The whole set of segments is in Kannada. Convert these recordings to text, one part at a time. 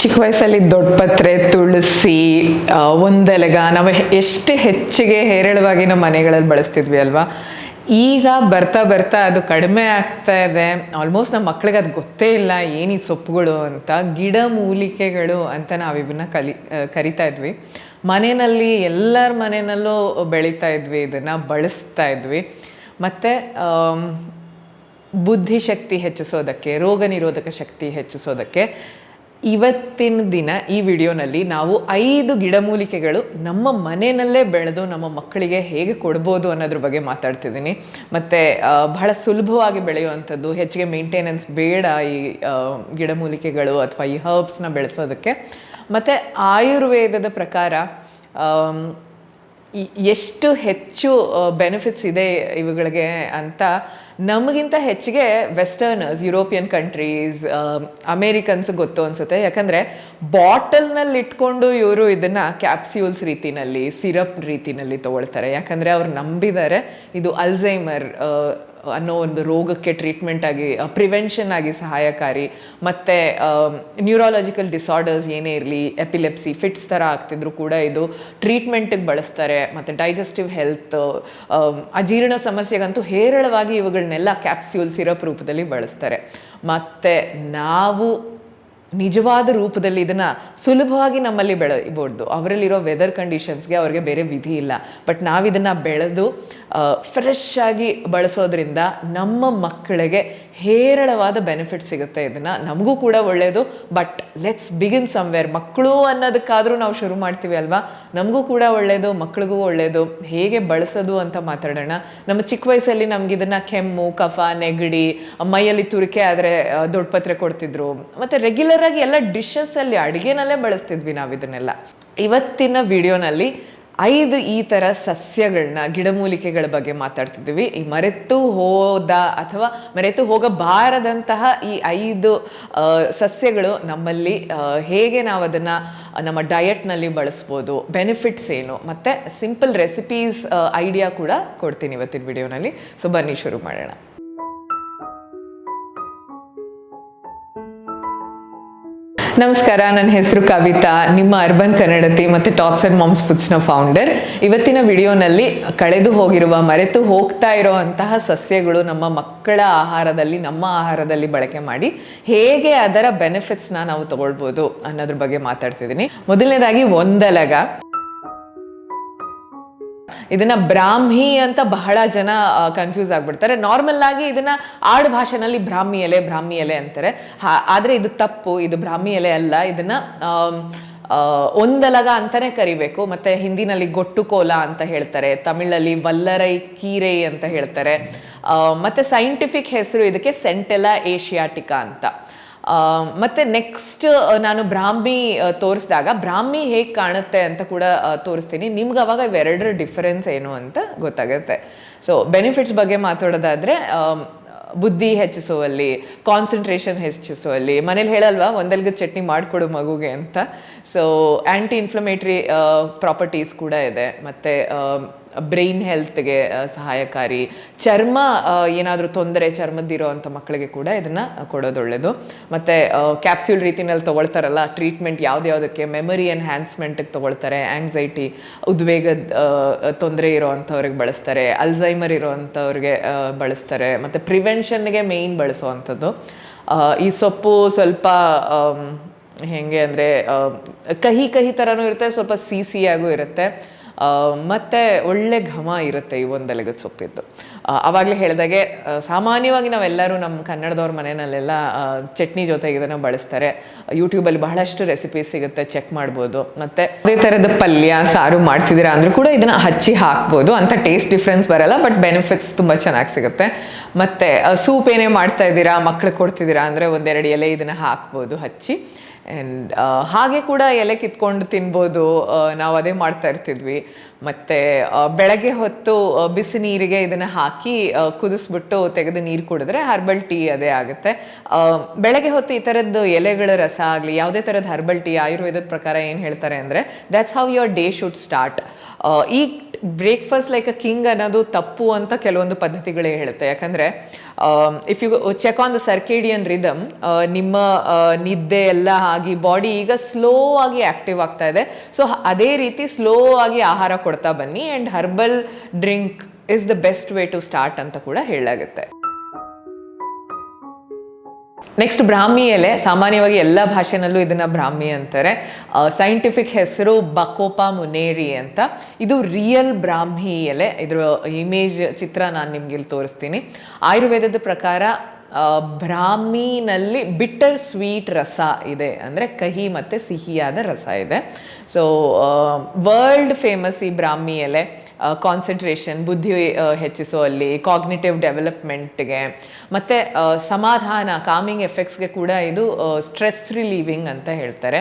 ಚಿಕ್ಕ ವಯಸ್ಸಲ್ಲಿ ದೊಡ್ಡಪತ್ರೆ ತುಳಸಿ ಒಂದೆಲೆಗ ನಾವು ಎಷ್ಟು ಹೆಚ್ಚಿಗೆ ಹೇರಳವಾಗಿ ನಮ್ಮ ಮನೆಗಳಲ್ಲಿ ಬಳಸ್ತಿದ್ವಿ ಅಲ್ವಾ? ಈಗ ಬರ್ತಾ ಬರ್ತಾ ಅದು ಕಡಿಮೆ ಆಗ್ತಾ ಇದೆ. ಆಲ್ಮೋಸ್ಟ್ ನಮ್ಮ ಮಕ್ಳಿಗೆ ಅದು ಗೊತ್ತೇ ಇಲ್ಲ, ಏನು ಸೊಪ್ಪುಗಳು ಅಂತ. ಗಿಡ ಮೂಲಿಕೆಗಳು ಅಂತ ನಾವು ಇವನ್ನ ಕಲಿ ಕರಿತಾ ಇದ್ವಿ. ಮನೆಯಲ್ಲಿ ಎಲ್ಲರ ಮನೆಯಲ್ಲೂ ಬೆಳೀತಾ ಇದ್ವಿ, ಇದನ್ನು ಬಳಸ್ತಾ ಇದ್ವಿ. ಮತ್ತು ಬುದ್ಧಿಶಕ್ತಿ ಹೆಚ್ಚಿಸೋದಕ್ಕೆ, ರೋಗ ನಿರೋಧಕ ಶಕ್ತಿ ಹೆಚ್ಚಿಸೋದಕ್ಕೆ ಇವತ್ತಿನ ದಿನ ಈ ವಿಡಿಯೋನಲ್ಲಿ ನಾವು ಐದು ಗಿಡಮೂಲಿಕೆಗಳು ನಮ್ಮ ಮನೆಯಲ್ಲೇ ಬೆಳೆದು ನಮ್ಮ ಮಕ್ಕಳಿಗೆ ಹೇಗೆ ಕೊಡ್ಬೋದು ಅನ್ನೋದ್ರ ಬಗ್ಗೆ ಮಾತಾಡ್ತಿದ್ದೀನಿ. ಮತ್ತು ಬಹಳ ಸುಲಭವಾಗಿ ಬೆಳೆಯುವಂಥದ್ದು, ಹೆಚ್ಚಿಗೆ ಮೇಂಟೆನೆನ್ಸ್ ಬೇಡ ಈ ಗಿಡಮೂಲಿಕೆಗಳು ಅಥವಾ ಈ ಹರ್ಬ್ಸ್ನ ಬೆಳೆಸೋದಕ್ಕೆ. ಮತ್ತು, ಆಯುರ್ವೇದದ ಪ್ರಕಾರ ಎಷ್ಟು ಹೆಚ್ಚು ಬೆನಿಫಿಟ್ಸ್ ಇದೆ ಇವುಗಳಿಗೆ ಅಂತ ನಮಗಿಂತ ಹೆಚ್ಚಿಗೆ ವೆಸ್ಟರ್ನರ್ಸ್ ಯುರೋಪಿಯನ್ ಕಂಟ್ರೀಸ್ ಅಮೇರಿಕನ್ಸ್ ಗೊತ್ತು ಅನ್ಸುತ್ತೆ. ಯಾಕಂದರೆ ಬಾಟಲ್ನಲ್ಲಿ ಇಟ್ಕೊಂಡು ಇವರು ಇದನ್ನು ಕ್ಯಾಪ್ಸ್ಯೂಲ್ಸ್ ರೀತಿನಲ್ಲಿ ಸಿರಪ್ ರೀತಿನಲ್ಲಿ ತಗೊಳ್ತಾರೆ. ಯಾಕಂದರೆ ಅವ್ರು ನಂಬಿದ್ದಾರೆ ಇದು ಅಲ್ಝೈಮರ್ ಅನ್ನೋ ಒಂದು ರೋಗಕ್ಕೆ ಟ್ರೀಟ್ಮೆಂಟ್ ಆಗಿ ಪ್ರಿವೆನ್ಷನ್ ಆಗಿ ಸಹಾಯಕಾರಿ. ಮತ್ತು ನ್ಯೂರಾಲಜಿಕಲ್ ಡಿಸಾರ್ಡರ್ಸ್ ಏನೇ ಇರಲಿ ಎಪಿಲೆಪ್ಸಿ ಫಿಟ್ಸ್ ಥರ ಆಗ್ತಿದ್ರು ಕೂಡ ಇದು ಟ್ರೀಟ್ಮೆಂಟಿಗೆ ಬಳಸ್ತಾರೆ. ಮತ್ತು ಡೈಜೆಸ್ಟಿವ್ ಹೆಲ್ತ್ ಅಜೀರ್ಣ ಸಮಸ್ಯೆಗಂತೂ ಹೇರಳವಾಗಿ ಇವುಗಳನ್ನೆಲ್ಲ ಕ್ಯಾಪ್ಸ್ಯೂಲ್ ಸಿರಪ್ ರೂಪದಲ್ಲಿ ಬಳಸ್ತಾರೆ. ಮತ್ತು, ನಾವು ನಿಜವಾದ ರೂಪದಲ್ಲಿ ಇದನ್ನು ಸುಲಭವಾಗಿ ನಮ್ಮಲ್ಲಿ ಬೆಳೆಯಬಹುದು. ಅವರಲ್ಲಿರೋ ವೆದರ್ ಕಂಡೀಷನ್ಸ್ಗೆ ಅವ್ರಿಗೆ ಬೇರೆ ವಿಧಿ ಇಲ್ಲ. ಬಟ್ ನಾವಿದನ್ನು ಬೆಳೆದು ಫ್ರೆಶ್ ಆಗಿ ಬಳಸೋದ್ರಿಂದ ನಮ್ಮ ಮಕ್ಕಳಿಗೆ ಹೇರಳವಾದ ಬೆನಿಫಿಟ್ ಸಿಗುತ್ತೆ ಇದನ್ನು. ನಮಗೂ ಕೂಡ ಒಳ್ಳೆಯದು ಬಟ್ ಲೆಟ್ಸ್ ಬಿಗಿನ್ ಸಮ್ವೇರ್ ಮಕ್ಕಳು ಅನ್ನೋದಕ್ಕಾದರೂ ನಾವು ಶುರು ಮಾಡ್ತೀವಿ ಅಲ್ವಾ? ನಮಗೂ ಕೂಡ ಒಳ್ಳೆಯದು ಮಕ್ಕಳಿಗೂ ಒಳ್ಳೆಯದು ಹೇಗೆ ಬಳಸೋದು ಅಂತ ಮಾತಾಡೋಣ. ನಮ್ಮ ಚಿಕ್ಕ ವಯಸ್ಸಲ್ಲಿ ನಮ್ಗೆ ಇದನ್ನು ಕೆಮ್ಮು, ಕಫ, ನೆಗಡಿ, ಮೈಯಲ್ಲಿ ತುರಿಕೆ ಆದರೆ ದೊಡ್ಡ ಪತ್ರೆ ಕೊಡ್ತಿದ್ರು. ಮತ್ತು ರೆಗ್ಯುಲರಾಗಿ ಎಲ್ಲ ಡಿಶಸ್ಸಲ್ಲಿ ಅಡುಗೆನಲ್ಲೇ ಬಳಸ್ತಿದ್ವಿ ನಾವು ಇದನ್ನೆಲ್ಲ ಇವತ್ತಿನ ವಿಡಿಯೋನಲ್ಲಿ ಐದು ಈ ಥರ ಸಸ್ಯಗಳನ್ನ ಗಿಡಮೂಲಿಕೆಗಳ ಬಗ್ಗೆ ಮಾತಾಡ್ತಿದ್ದೀವಿ. ಈ ಮರೆತು ಹೋದ ಅಥವಾ ಮರೆತು ಹೋಗಬಾರದಂತಹ ಈ ಐದು ಸಸ್ಯಗಳು ನಮ್ಮಲ್ಲಿ ಹೇಗೆ ನಾವು ಅದನ್ನು ನಮ್ಮ ಡಯಟ್ನಲ್ಲಿ ಬಳಸ್ಬೋದು ಬೆನಿಫಿಟ್ಸ್ ಏನು, ಮತ್ತು ಸಿಂಪಲ್ ರೆಸಿಪೀಸ್ ಐಡಿಯಾ ಕೂಡ ಕೊಡ್ತೀನಿ ಇವತ್ತಿನ ವಿಡಿಯೋನಲ್ಲಿ ಸೊ ಬನ್ನಿ ಶುರು ಮಾಡೋಣ. ನಮಸ್ಕಾರ, ನನ್ನ ಹೆಸರು ಕವಿತಾ. ನಿಮ್ಮ ಅರ್ಬನ್ ಕನ್ನಡತಿ ಮತ್ತು ಟಾಕ್ಸ್ ಅಂಡ್ ಮಾಮ್ಸ್ ಫುಡ್ಸ್ನ ಫೌಂಡರ್ ಇವತ್ತಿನ ವಿಡಿಯೋನಲ್ಲಿ ಕಳೆದು ಹೋಗಿರುವ, ಮರೆತು ಹೋಗ್ತಾ ಇರುವಂತಹ ಸಸ್ಯಗಳು ನಮ್ಮ ಮಕ್ಕಳ ಆಹಾರದಲ್ಲಿ, ನಮ್ಮ ಆಹಾರದಲ್ಲಿ ಬಳಕೆ ಮಾಡಿ ಹೇಗೆ ಅದರ ಬೆನಿಫಿಟ್ಸ್ನ ನಾವು ತಗೊಳ್ಬೋದು ಅನ್ನೋದ್ರ ಬಗ್ಗೆ ಮಾತಾಡ್ತಿದ್ದೀನಿ. ಮೊದಲನೇದಾಗಿ, ಒಂದಲಗ. ಇದನ್ನ ಬ್ರಾಹ್ಮಿ ಅಂತ ಬಹಳ ಜನ ಕನ್ಫ್ಯೂಸ್ ಆಗ್ಬಿಡ್ತಾರೆ. ನಾರ್ಮಲ್ ಆಗಿ ಇದನ್ನ ಆಡು ಭಾಷೆನಲ್ಲಿ ಬ್ರಾಹ್ಮಿ ಎಲೆ ಬ್ರಾಹ್ಮಿ ಎಲೆ ಅಂತಾರೆ. ಆದ್ರೆ ಇದು ತಪ್ಪು, ಇದು ಬ್ರಾಹ್ಮಿ ಎಲೆ ಅಲ್ಲ. ಇದನ್ನ ಒಂದಲಗ ಅಂತಾನೆ ಕರಿಬೇಕು. ಮತ್ತೆ ಹಿಂದಿನಲ್ಲಿ ಗೊಟ್ಟು ಕೋಲ ಅಂತ ಹೇಳ್ತಾರೆ. ತಮಿಳಲ್ಲಿ ವಲ್ಲರೈ ಕೀರೈ ಅಂತ ಹೇಳ್ತಾರೆ. ಮತ್ತು ಸೈಂಟಿಫಿಕ್ ಹೆಸರು ಇದಕ್ಕೆ ಸೆಂಟೆಲಾ ಏಷಿಯಾಟಿಕಾ ಅಂತ. ಮತ್ತೆ ನೆಕ್ಸ್ಟ್ ನಾನು ಬ್ರಾಹ್ಮಿ ತೋರಿಸಿದಾಗ ಬ್ರಾಹ್ಮಿ ಹೇಗೆ ಕಾಣುತ್ತೆ ಅಂತ ಕೂಡ ತೋರಿಸ್ತೀನಿ. ನಿಮ್ಗೆ ಅವಾಗ ಇವೆರಡರ ಡಿಫರೆನ್ಸ್ ಏನು ಅಂತ ಗೊತ್ತಾಗುತ್ತೆ. ಸೊ ಬೆನಿಫಿಟ್ಸ್ ಬಗ್ಗೆ ಮಾತಾಡೋದಾದರೆ ಬುದ್ಧಿ ಹೆಚ್ಚಿಸುವಲ್ಲಿ ಕಾನ್ಸಂಟ್ರೇಷನ್ ಹೆಚ್ಚಿಸುವಲ್ಲಿ, ಮನೇಲಿ ಹೇಳಲ್ವಾ, ಒಂದಲ್ಗೆ ಚಟ್ನಿ ಮಾಡಿಕೊಡು ಮಗುಗೆ ಅಂತ. ಸೊ ಆ್ಯಂಟಿ ಇನ್ಫ್ಲಮೇಟ್ರಿ ಪ್ರಾಪರ್ಟೀಸ್ ಕೂಡ ಇದೆ. ಮತ್ತು ಬ್ರೈನ್ ಹೆಲ್ತ್ಗೆ ಸಹಾಯಕಾರಿ. ಚರ್ಮ ಏನಾದರೂ ತೊಂದರೆ ಚರ್ಮದ್ದಿರೋ ಅಂಥ ಮಕ್ಕಳಿಗೆ ಕೂಡ ಇದನ್ನು ಕೊಡೋದು ಒಳ್ಳೆಯದು ಮತ್ತು ಕ್ಯಾಪ್ಸ್ಯೂಲ್ ರೀತಿನಲ್ಲಿ ತೊಗೊಳ್ತಾರಲ್ಲ ಟ್ರೀಟ್ಮೆಂಟ್ ಯಾವ್ದ್ಯಾವುದಕ್ಕೆ ಮೆಮೊರಿ ಎನ್ಹ್ಯಾನ್ಸ್ಮೆಂಟಿಗೆ ತೊಗೊಳ್ತಾರೆ ಆ್ಯಂಗ್ಸೈಟಿ ಉದ್ವೇಗದ ತೊಂದರೆ ಇರೋ ಅಂಥವ್ರಿಗೆ ಬಳಸ್ತಾರೆ ಅಲ್ಝೈಮರ್ ಇರೋ ಅಂಥವ್ರಿಗೆ ಬಳಸ್ತಾರೆ ಮತ್ತು ಪ್ರಿವೆನ್ಷನ್ಗೆ ಮೇಯ್ನ್ ಬಳಸುವಂಥದ್ದು ಈ ಸೊಪ್ಪು ಸ್ವಲ್ಪ ಆಮ್, ಹೇಗೆ ಅಂದರೆ ಕಹಿ ಕಹಿ ಥರನೂ ಇರುತ್ತೆ ಸ್ವಲ್ಪ ಸಿ ಸಿಯಾಗೂ ಇರುತ್ತೆ ಮತ್ತು ಒಳ್ಳೆ ಘಮ ಇರುತ್ತೆ ಈ ಒಂದೆಲಗದ ಸೊಪ್ಪಿದ್ದು. ಆ, ಆವಾಗಲೇ ಹೇಳಿದಾಗೆ ಸಾಮಾನ್ಯವಾಗಿ ನಾವೆಲ್ಲರೂ ನಮ್ಮ ಕನ್ನಡದವ್ರ ಮನೆಯಲ್ಲೆಲ್ಲ ಚಟ್ನಿ ಜೊತೆಗೆ ಇದನ್ನು ಬಳಸ್ತಾರೆ ಯೂಟ್ಯೂಬಲ್ಲಿ ಬಹಳಷ್ಟು ರೆಸಿಪಿ ಸಿಗುತ್ತೆ ಚೆಕ್ ಮಾಡ್ಬೋದು. ಮತ್ತು ಅದೇ ಥರದ ಪಲ್ಯ ಸಾರು ಮಾಡ್ತಿದ್ದೀರಾ ಅಂದರೂ ಕೂಡ ಇದನ್ನು ಹಚ್ಚಿ ಹಾಕ್ಬೋದು. ಅಂತ ಟೇಸ್ಟ್ ಡಿಫ್ರೆನ್ಸ್ ಬರಲ್ಲ ಬಟ್ ಬೆನಿಫಿಟ್ಸ್ ತುಂಬ ಚೆನ್ನಾಗಿ ಸಿಗುತ್ತೆ. ಮತ್ತು ಸೂಪ್ ಏನೇ ಮಾಡ್ತಾ ಇದ್ದೀರಾ ಮಕ್ಳಿಗೆ ಕೊಡ್ತಿದ್ದೀರಾ ಅಂದರೆ ಒಂದೆರಡು ಎಲೆ ಇದನ್ನು ಹಾಕ್ಬೋದು ಹಚ್ಚಿ. ಆ್ಯಂಡ್ ಹಾಗೆ ಕೂಡ ಎಲೆ ಕಿತ್ಕೊಂಡು ತಿನ್ಬೋದು. ನಾವು ಅದೇ ಮಾಡ್ತಾ ಇರ್ತಿದ್ವಿ. ಮತ್ತು ಬೆಳಗ್ಗೆ ಹೊತ್ತು ಬಿಸಿ ನೀರಿಗೆ ಇದನ್ನು ಹಾಕಿ ಕುದಿಸ್ಬಿಟ್ಟು ತೆಗೆದು ನೀರು ಕುಡಿದ್ರೆ ಹರ್ಬಲ್ ಟೀ ಅದೇ ಆಗುತ್ತೆ. ಬೆಳಗ್ಗೆ ಹೊತ್ತು ಈ ಥರದ್ದು ಎಲೆಗಳ ರಸ ಆಗಲಿ, ಯಾವುದೇ ಥರದ ಹರ್ಬಲ್ ಟೀ ಆಯುರ್ವೇದದ ಪ್ರಕಾರ ಏನು ಹೇಳ್ತಾರೆ ಅಂದರೆ that's how your day should start ಈ ಬ್ರೇಕ್ಫಾಸ್ಟ್ ಲೈಕ್ ಅ ಕಿಂಗ್ ಅನ್ನೋದು ತಪ್ಪು ಅಂತ ಕೆಲವೊಂದು ಪದ್ಧತಿಗಳೇ ಹೇಳುತ್ತೆ. ಯಾಕಂದರೆ if you check on the circadian rhythm ನಿಮ್ಮ ನಿದ್ದೆ ಎಲ್ಲ ಆಗಿ ಬಾಡಿ ಈಗ ಸ್ಲೋ ಆಗಿ ಆಕ್ಟಿವ್ ಆಗ್ತಾ ಇದೆ. ಸೊ ಅದೇ ರೀತಿ ಸ್ಲೋ ಆಗಿ ಆಹಾರ ಕೊಡ್ತಾ ಬನ್ನಿ and herbal drink is the best way to start ಅಂತ ಕೂಡ ಹೇಳಾಗುತ್ತೆ ನೆಕ್ಸ್ಟ್ ಬ್ರಾಹ್ಮಿ ಎಲೆ. ಸಾಮಾನ್ಯವಾಗಿ ಎಲ್ಲ ಭಾಷೆನಲ್ಲೂ ಇದನ್ನ ಬ್ರಾಹ್ಮಿ ಅಂತಾರೆ. ಸೈಂಟಿಫಿಕ್ ಹೆಸರು ಬಕೋಪಾ ಮುನೇರಿ ಅಂತ. ಇದು ರಿಯಲ್ ಬ್ರಾಹ್ಮಿ ಎಲೆ. ಇದ್ರ ಇಮೇಜ್ ಚಿತ್ರ ನಾನು ನಿಮ್ಗೆ ಇಲ್ಲಿ ತೋರಿಸ್ತೀನಿ. ಆಯುರ್ವೇದದ ಪ್ರಕಾರ ಬ್ರಾಹ್ಮಿನಲ್ಲಿ ಬಿಟ್ಟರ್ ಸ್ವೀಟ್ ರಸ ಇದೆ. ಅಂದರೆ ಕಹಿ ಮತ್ತು ಸಿಹಿಯಾದ ರಸ ಇದೆ. ಸೊ ವರ್ಲ್ಡ್ ಫೇಮಸ್ ಈ ಬ್ರಾಹ್ಮಿ ಎಲೆ. ಕಾನ್ಸಂಟ್ರೇಷನ್ ಬುದ್ಧಿ ಹೆಚ್ಚಿಸೋ ಹೆಚ್ಚಿಸುವಲ್ಲಿ ಕಾಗ್ನಿಟಿವ್ ಡೆವಲಪ್ಮೆಂಟ್ಗೆ ಮತ್ತು ಸಮಾಧಾನ ಕಾಮಿಂಗ್ ಎಫೆಕ್ಟ್ಸ್ಗೆ ಕೂಡ ಇದು ಸ್ಟ್ರೆಸ್ ರಿಲೀವಿಂಗ್ ಅಂತ ಹೇಳ್ತಾರೆ.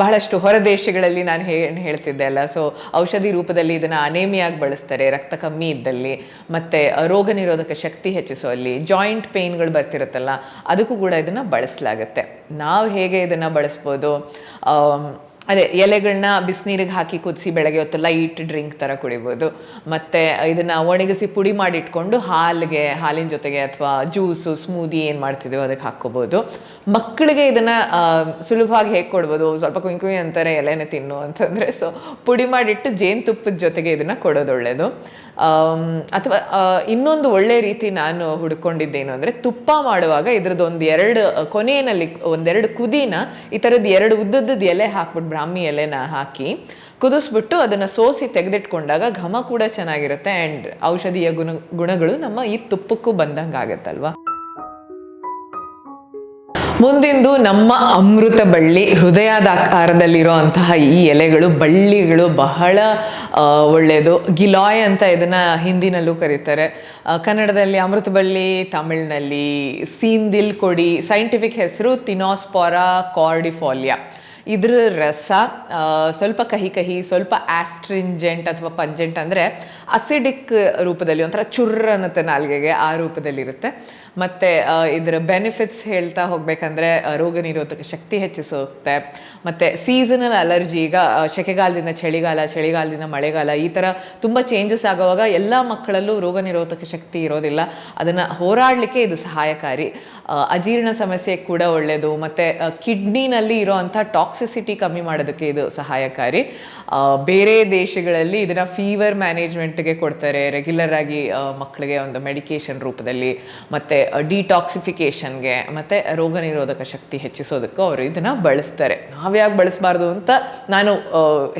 ಬಹಳಷ್ಟು ಹೊರದೇಶಗಳಲ್ಲಿ ನಾನು ಏನು ಹೇಳ್ತಿದ್ದೆ ಅಲ್ಲ. ಸೊ ಔಷಧಿ ರೂಪದಲ್ಲಿ ಇದನ್ನು ಅನೇಮಿಯಾಗಿ ಬಳಸ್ತಾರೆ, ರಕ್ತ ಕಮ್ಮಿ ಇದ್ದಲ್ಲಿ. ಮತ್ತು ರೋಗ ನಿರೋಧಕ ಶಕ್ತಿ ಹೆಚ್ಚಿಸುವಲ್ಲಿ ಜಾಯಿಂಟ್ ಪೇಯ್ನ್ಗಳು ಬರ್ತಿರುತ್ತಲ್ಲ, ಅದಕ್ಕೂ ಕೂಡ ಇದನ್ನು ಬಳಸಲಾಗುತ್ತೆ. ನಾವು ಹೇಗೆ ಇದನ್ನು ಬಳಸ್ಬೋದು? ಅದೇ ಎಲೆಗಳನ್ನ ಬಿಸಿನೀರಿಗೆ ಹಾಕಿ ಕುದಿಸಿ ಬೆಳಗ್ಗೆ ಹೊತ್ತು ಲೈಟ್ ಡ್ರಿಂಕ್ ಥರ ಕುಡಿಬೋದು. ಮತ್ತು ಇದನ್ನು ಒಣಗಿಸಿ ಪುಡಿ ಮಾಡಿಟ್ಕೊಂಡು ಹಾಲಿಗೆ, ಹಾಲಿನ ಜೊತೆಗೆ ಅಥವಾ ಜ್ಯೂಸು, ಸ್ಮೂದಿ ಏನು ಮಾಡ್ತಿದ್ದೀವೋ ಅದಕ್ಕೆ ಹಾಕ್ಕೋಬೋದು. ಮಕ್ಕಳಿಗೆ ಇದನ್ನು ಸುಲಭವಾಗಿ ಹೇಗೆ ಕೊಡ್ಬೋದು? ಸ್ವಲ್ಪ ಕುಯ್ ಕುಯ್ ಅಂತಾರೆ, ಎಲೆನೇ ತಿನ್ನು ಅಂತಂದರೆ. ಸೊ ಪುಡಿ ಮಾಡಿಟ್ಟು ಜೇನುತುಪ್ಪದ ಜೊತೆಗೆ ಇದನ್ನು ಕೊಡೋದು ಒಳ್ಳೆಯದು ಅಥವಾ ಇನ್ನೊಂದು ಒಳ್ಳೆ ರೀತಿ ನಾನು ಹುಡ್ಕೊಂಡಿದ್ದೇನು ಅಂದರೆ ತುಪ್ಪ ಮಾಡುವಾಗ ಇದ್ರದ್ದು ಒಂದು ಎರಡು, ಕೊನೆಯಲ್ಲಿ ಒಂದೆರಡು ಕುದಿನ, ಈ ಥರದ್ದು ಎರಡು ಉದ್ದದ್ದು ಎಲೆ ಹಾಕ್ಬಿಟ್ಟು ಬ್ರಾಹ್ಮಿ ಎಲೆನ ಹಾಕಿ ಕುದಿಸ್ಬಿಟ್ಟು ಅದನ್ನು ಸೋಸಿ ತೆಗೆದಿಟ್ಕೊಂಡಾಗ ಘಮ ಕೂಡ ಚೆನ್ನಾಗಿರುತ್ತೆ ಆ್ಯಂಡ್ ಔಷಧೀಯ ಗುಣ, ಗುಣಗಳು ನಮ್ಮ ಈ ತುಪ್ಪಕ್ಕೂ ಬಂದಂಗೆ ಆಗುತ್ತಲ್ವಾ? ಮುಂದಿಂದು ನಮ್ಮ ಅಮೃತ ಬಳ್ಳಿ ಹೃದಯದ ಆಕಾರದಲ್ಲಿರುವಂತಹ ಈ ಎಲೆಗಳು, ಬಳ್ಳಿಗಳು ಬಹಳ ಒಳ್ಳೆಯದು. ಗಿಲಾಯ್ ಅಂತ ಇದನ್ನು ಹಿಂದಿನಲ್ಲೂ ಕರೀತಾರೆ. ಕನ್ನಡದಲ್ಲಿ ಅಮೃತ ಬಳ್ಳಿ, ತಮಿಳಿನಲ್ಲಿ ಸೀಂದಿಲ್ ಕೊಡಿ ಸೈಂಟಿಫಿಕ್ ಹೆಸರು ತಿನೋಸ್ಪೋರಾ ಕಾರ್ಡಿಫಾಲಿಯಾ ಇದ್ರ ರಸ ಸ್ವಲ್ಪ ಕಹಿ ಕಹಿ, ಸ್ವಲ್ಪ ಆಸ್ಟ್ರಿಂಜೆಂಟ್ ಅಥವಾ ಪಂಜೆಂಟ್ ಅಂದರೆ ಅಸಿಡಿಕ್ ರೂಪದಲ್ಲಿ, ಒಂಥರ ಚುರ್ರ ಅನ್ನತ್ತೆ ನಾಲ್ಗೆಗೆ ಆ ರೂಪದಲ್ಲಿರುತ್ತೆ. ಮತ್ತು ಇದರ ಬೆನಿಫಿಟ್ಸ್ ಹೇಳ್ತಾ ಹೋಗ್ಬೇಕಂದ್ರೆ ರೋಗ ನಿರೋಧಕ ಶಕ್ತಿ ಹೆಚ್ಚಿಸುತ್ತೆ. ಮತ್ತು ಸೀಸನಲ್ ಅಲರ್ಜಿ ಈಗ ಸೆಕೆಗಾಲದಿಂದ ಚಳಿಗಾಲ, ಚಳಿಗಾಲದಿಂದ ಮಳೆಗಾಲ, ಈ ಥರ ತುಂಬ ಚೇಂಜಸ್ ಆಗುವಾಗ ಎಲ್ಲ ಮಕ್ಕಳಲ್ಲೂ ರೋಗ ನಿರೋಧಕ ಶಕ್ತಿ ಇರೋದಿಲ್ಲ. ಅದನ್ನು ಹೋರಾಡಲಿಕ್ಕೆ ಇದು ಸಹಾಯಕಾರಿ. ಅಜೀರ್ಣ ಸಮಸ್ಯೆ ಕೂಡ ಒಳ್ಳೆಯದು ಮತ್ತು ಕಿಡ್ನಿನಲ್ಲಿ ಇರೋವಂಥ ಟಾಕ್ಸಿಸಿಟಿ ಕಮ್ಮಿ ಮಾಡೋದಕ್ಕೆ ಇದು ಸಹಾಯಕಾರಿ. ಬೇರೆ ದೇಶಗಳಲ್ಲಿ ಇದನ್ನು ಫೀವರ್ ಮ್ಯಾನೇಜ್ಮೆಂಟ್ಗೆ ಕೊಡ್ತಾರೆ. ರೆಗ್ಯುಲರ್ ಆಗಿ ಮಕ್ಕಳಿಗೆ ಒಂದು ಮೆಡಿಕೇಶನ್ ರೂಪದಲ್ಲಿ ಮತ್ತು ಡಿಟಾಕ್ಸಿಫಿಕೇಷನ್ಗೆ ಮತ್ತು ರೋಗ ನಿರೋಧಕ ಶಕ್ತಿ ಹೆಚ್ಚಿಸೋದಕ್ಕೂ ಅವರು ಇದನ್ನು ಬಳಸ್ತಾರೆ. ನಾವ್ಯಾಕೆ ಬಳಸಬಾರ್ದು ಅಂತ ನಾನು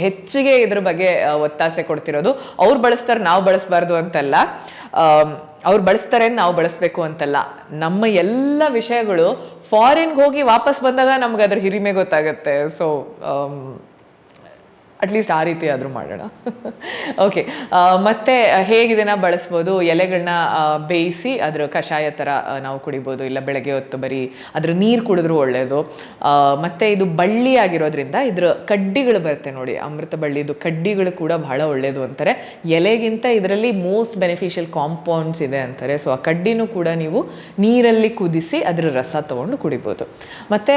ಹೆಚ್ಚಿಗೆ ಇದ್ರ ಬಗ್ಗೆ ಒತ್ತಾಸೆ ಕೊಡ್ತಿರೋದು. ಅವ್ರು ಬಳಸ್ತಾರೆ, ನಾವು ಬಳಸಬಾರ್ದು ಅಂತಲ್ಲ. ಅವ್ರು ಬಳಸ್ತಾರೆ ನಾವು ಬಳಸಬೇಕು ಅಂತಲ್ಲ. ನಮ್ಮ ಎಲ್ಲ ವಿಷಯಗಳು ಫಾರಿನ್ಗೆ ಹೋಗಿ ವಾಪಸ್ ಬಂದಾಗ ನಮ್ಗೆ ಅದ್ರ ಹಿರಿಮೆ ಗೊತ್ತಾಗುತ್ತೆ. ಸೊ ಅಟ್ಲೀಸ್ಟ್ ಆ ರೀತಿ ಆದರೂ ಮಾಡೋಣ. ಓಕೆ ಮತ್ತೆ ಹೇಗೆ ಇದನ್ನು ಬಳಸ್ಬೋದು? ಎಲೆಗಳನ್ನ ಬೇಯಿಸಿ ಅದರ ಕಷಾಯ ಥರ ನಾವು ಕುಡಿಬೋದು. ಇಲ್ಲ ಬೆಳಗ್ಗೆ ಹೊತ್ತು ಬರೀ ಅದ್ರ ನೀರು ಕುಡಿದ್ರೂ ಒಳ್ಳೆಯದು ಮತ್ತು ಇದು ಬಳ್ಳಿ ಆಗಿರೋದ್ರಿಂದ ಇದ್ರ ಕಡ್ಡಿಗಳು ಬರುತ್ತೆ ನೋಡಿ. ಅಮೃತ ಬಳ್ಳಿದು ಕಡ್ಡಿಗಳು ಕೂಡ ಬಹಳ ಒಳ್ಳೆಯದು ಅಂತಾರೆ. ಎಲೆಗಿಂತ ಇದರಲ್ಲಿ ಮೋಸ್ಟ್ ಬೆನಿಫಿಷಿಯಲ್ ಕಾಂಪೌಂಡ್ಸ್ ಇದೆ ಅಂತಾರೆ. ಸೊ ಆ ಕಡ್ಡಿನೂ ಕೂಡ ನೀವು ನೀರಲ್ಲಿ ಕುದಿಸಿ ಅದರ ರಸ ತೊಗೊಂಡು ಕುಡಿಬೋದು. ಮತ್ತು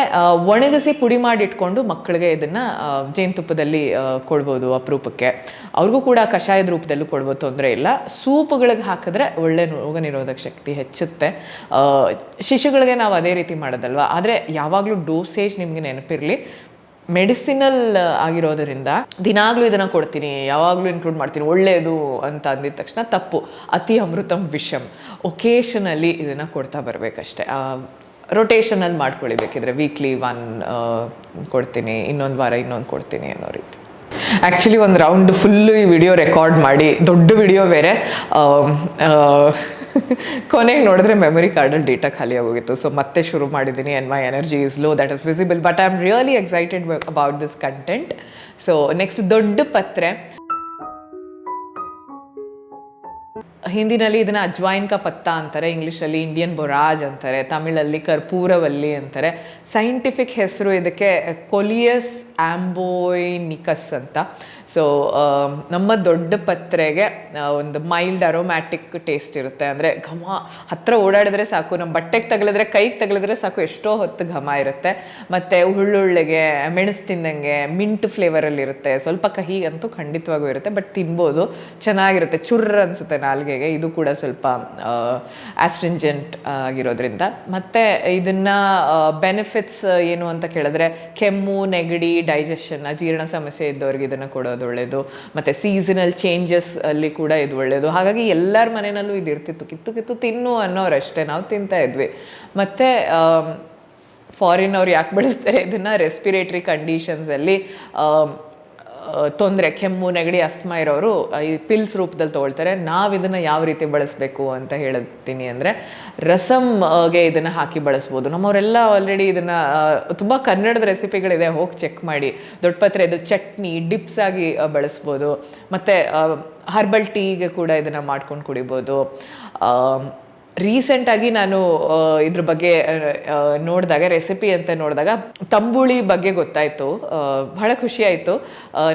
ಒಣಗಿಸಿ ಪುಡಿ ಮಾಡಿಟ್ಕೊಂಡು ಮಕ್ಕಳಿಗೆ ಇದನ್ನು ಜೇನುತುಪ್ಪದಲ್ಲಿ ಕೊಡ್ಬೋದು ಅಪರೂಪಕ್ಕೆ. ಅವ್ರಿಗೂ ಕೂಡ ಕಷಾಯದ ರೂಪದಲ್ಲೂ ಕೊಡ್ಬೋದು ತೊಂದರೆ ಇಲ್ಲ. ಸೂಪ್ಗಳಿಗೆ ಹಾಕಿದ್ರೆ ಒಳ್ಳೆ ರೋಗ ನಿರೋಧಕ ಶಕ್ತಿ ಹೆಚ್ಚುತ್ತೆ. ಶಿಶುಗಳಿಗೆ ನಾವು ಅದೇ ರೀತಿ ಮಾಡೋದಲ್ವ? ಆದರೆ ಯಾವಾಗಲೂ ಡೋಸೇಜ್ ನಿಮಗೆ ನೆನಪಿರಲಿ. ಮೆಡಿಸಿನಲ್ ಆಗಿರೋದರಿಂದ ದಿನಾಗಲೂ ಇದನ್ನು ಕೊಡ್ತೀನಿ, ಯಾವಾಗಲೂ ಇನ್ಕ್ಲೂಡ್ ಮಾಡ್ತೀನಿ ಒಳ್ಳೆಯದು ಅಂತ ಅಂದಿದ ತಕ್ಷಣ ತಪ್ಪು. ಅತಿ ಅಮೃತಂ ವಿಷಮ್ ಒಕೇಶನಲ್ಲಿ ಇದನ್ನು ಕೊಡ್ತಾ ಬರಬೇಕಷ್ಟೆ. ರೊಟೇಷನಲ್ಲಿ ಮಾಡ್ಕೊಳ್ಳಿ ಬೇಕಿದ್ರೆ ವೀಕ್ಲಿ ಒನ್ ಕೊಡ್ತೀನಿ, ಇನ್ನೊಂದು ವಾರ ಇನ್ನೊಂದು ಕೊಡ್ತೀನಿ ಅನ್ನೋ ರೀತಿ. ಆ್ಯಕ್ಚುಲಿ ಒಂದು ರೌಂಡ್ ಫುಲ್ಲು ಈ ವಿಡಿಯೋ ರೆಕಾರ್ಡ್ ಮಾಡಿ. ದೊಡ್ಡ ವಿಡಿಯೋ ಬೇರೆ. ಕೊನೆಗೆ ನೋಡಿದ್ರೆ ಮೆಮೊರಿ ಕಾರ್ಡಲ್ಲಿ ಡೇಟಾ ಖಾಲಿ ಆಗೋಗಿತ್ತು. ಸೊ ಮತ್ತೆ ಶುರು ಮಾಡಿದ್ದೀನಿ and my energy is low that is visible but I am really excited about this content so next ದೊಡ್ಡ ಪತ್ರೆ. ಹಿಂದಿನಲ್ಲಿ ಇದನ್ನು ಅಜ್ವಾಯಿನ್ ಕ ಪತ್ತ ಅಂತಾರೆ, ಇಂಗ್ಲೀಷಲ್ಲಿ ಇಂಡಿಯನ್ ಬೊರಾಜ್ ಅಂತಾರೆ, ತಮಿಳಲ್ಲಿ ಕರ್ಪೂರವಲ್ಲಿ ಅಂತಾರೆ. ಸೈಂಟಿಫಿಕ್ ಹೆಸರು ಇದಕ್ಕೆ ಕೊಲಿಯಸ್ ಆಂಬೋಯ್ನಿಕಸ್ ಅಂತ. ಸೊ ನಮ್ಮ ದೊಡ್ಡ ಪತ್ರೆಗೆ ಒಂದು ಮೈಲ್ಡ್ ಅರೋಮ್ಯಾಟಿಕ್ ಟೇಸ್ಟ್ ಇರುತ್ತೆ. ಅಂದರೆ ಘಮ ಹತ್ತಿರ ಓಡಾಡಿದ್ರೆ ಸಾಕು ನಮ್ಮ ಬಟ್ಟೆಗೆ ತಗಲಿದ್ರೆ, ಕೈಗೆ ತಗಲಿದ್ರೆ ಸಾಕು, ಎಷ್ಟೋ ಹೊತ್ತು ಘಮ ಇರುತ್ತೆ. ಮತ್ತು ಹುಳ್ಳುಳ್ಳಿಗೆ ಮೆಣಸು ತಿಂದಂಗೆ ಮಿಂಟ್ ಫ್ಲೇವರಲ್ಲಿ ಇರುತ್ತೆ. ಸ್ವಲ್ಪ ಕಹಿ ಅಂತೂ ಖಂಡಿತವಾಗೂ ಇರುತ್ತೆ ಬಟ್ ತಿನ್ಬೋದು. ಚೆನ್ನಾಗಿರುತ್ತೆ. ಚುರ್ರ ಅನಿಸುತ್ತೆ ನಾಲ್ಗೆಗೆ. ಇದು ಕೂಡ ಸ್ವಲ್ಪ ಆಸ್ಟ್ರಿಂಜೆಂಟ್ ಆಗಿರೋದ್ರಿಂದ. ಮತ್ತು ಇದನ್ನು ಬೆನಿಫಿಟ್ಸ್ ಏನು ಅಂತ ಕೇಳಿದ್ರೆ, ಕೆಮ್ಮು, ನೆಗಡಿ ಡೈಜೆಷನ್ ಅಜೀರ್ಣ ಸಮಸ್ಯೆ ಇದ್ದವ್ರಿಗೆ ಇದನ್ನು ಕೊಡೋದು. ಒಳ್ಳೆಯದು ಮತ್ತು ಸೀಸನಲ್ ಚೇಂಜಸ್ ಅಲ್ಲಿ ಕೂಡ ಇದು ಒಳ್ಳೆಯದು ಹಾಗಾಗಿ ಎಲ್ಲರ ಮನೆಯಲ್ಲೂ ಇದು ಇರ್ತಿತ್ತು. ಕಿತ್ತು ಕಿತ್ತು ತಿನ್ನು ಅನ್ನೋರಷ್ಟೇ. ನಾವು ತಿಂತಾ ಇದ್ವಿ. ಮತ್ತು ಫಾರಿನ್ ಅವ್ರು ಯಾಕೆ ಬಳಸ್ತಾರೆ? ಇದನ್ನು ರೆಸ್ಪಿರೇಟ್ರಿ ಕಂಡೀಷನ್ಸಲ್ಲಿ ತೊಂದರೆ, ಕೆಮ್ಮು, ನೆಗಡಿ, ಅಸ್ತಮ ಇರೋರು ಈ ಪಿಲ್ಸ್ ರೂಪದಲ್ಲಿ ತೊಗೊಳ್ತಾರೆ. ನಾವು ಇದನ್ನು ಯಾವ ರೀತಿ ಬಳಸಬೇಕು ಅಂತ ಹೇಳ್ತೀನಿ ಅಂದರೆ ರಸಮ್ಗೆ ಇದನ್ನು ಹಾಕಿ ಬಳಸ್ಬೋದು. ನಮ್ಮವರೆಲ್ಲ ಆಲ್ರೆಡಿ ಇದನ್ನು ತುಂಬ ಕನ್ನಡದ ರೆಸಿಪಿಗಳಿದೆ. ಹೋಗಿ ಚೆಕ್ ಮಾಡಿ. ದೊಡ್ಡಪತ್ರೆ ಇದು ಚಟ್ನಿ, ಡಿಪ್ಸ್ ಆಗಿ ಬಳಸ್ಬೋದು. ಮತ್ತು ಹರ್ಬಲ್ ಟೀಗೆ ಕೂಡ ಇದನ್ನು ಮಾಡ್ಕೊಂಡು ಕುಡಿಬೋದು. ರೀಸೆಂಟಾಗಿ ನಾನು ಇದ್ರ ಬಗ್ಗೆ ನೋಡಿದಾಗ, ರೆಸಿಪಿ ಅಂತ ನೋಡಿದಾಗ ತಂಬುಳಿ ಬಗ್ಗೆ ಗೊತ್ತಾಯಿತು. ಬಹಳ ಖುಷಿ ಆಯಿತು.